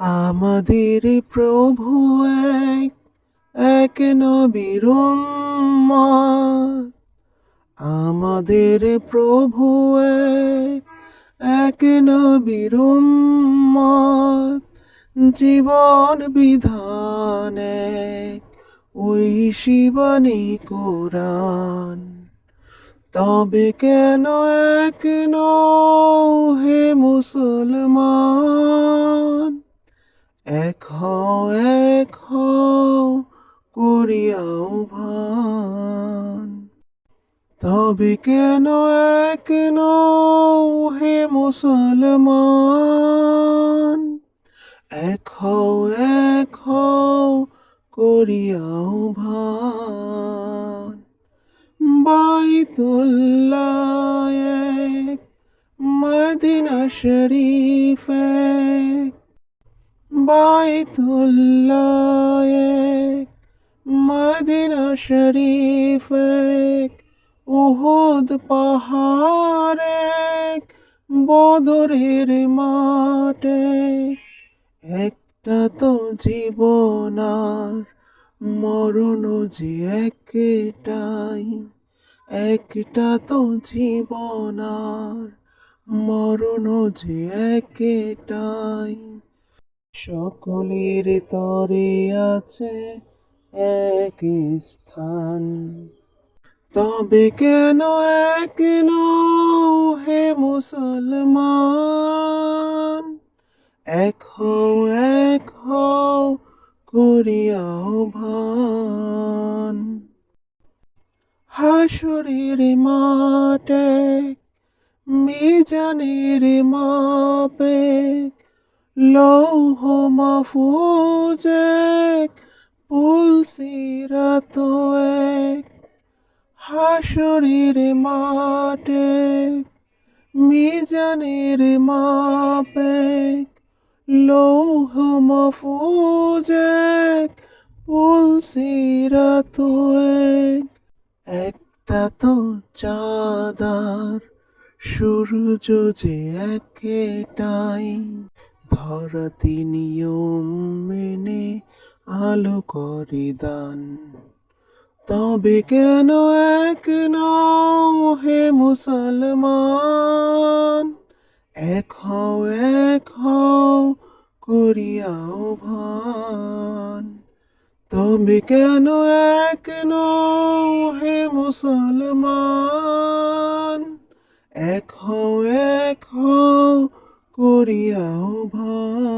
আমাদের প্রভু এক এক নবীর। আমাদের প্রভু এক এক নবীর। জীবন বিধান এক, ওই শিবানী কোরআন তবে কেন এক নও হে মুসলমান এক হও এক হও করিয়াও ভান। তবে কেন এক হে মুসলমান? এক হও এক হও করিয়াও ভান। বাইতুল্লাহ এক, মদিনা শরীফ এক বাইতুল্লাহ এক, মদিনা শরীফ উহুদ পাহাড় এক, বদরের মাঠ এক। একটা তো জীবন আর মরণ যে একটাই, একটা তো জীবন আর মরণ যে একটাই। সকলের তরে আছে এক স্থান। তবে কেন এক হে মুসলমান? এক হও এক হও করিয়াও ভান। হাসরের এক মিজানের মাপে লৌহ মাহফুজ এক পুল সিরাত এক হাসরের মাঠ মিজানের মাপ লৌহ মাহফুজ এক পুল সিরাত এক একটা তো চাঁদার সূর্য যে একটাই। ধরাতি নিয়ম মেনে আলো করে দান। তবে কেন এক নও হে মুসলমান? এক হও এক হও, করিয়াও ভান। তবে কেন এক নও হে মুসলমান? এক হও এক হও করিয়াও ভান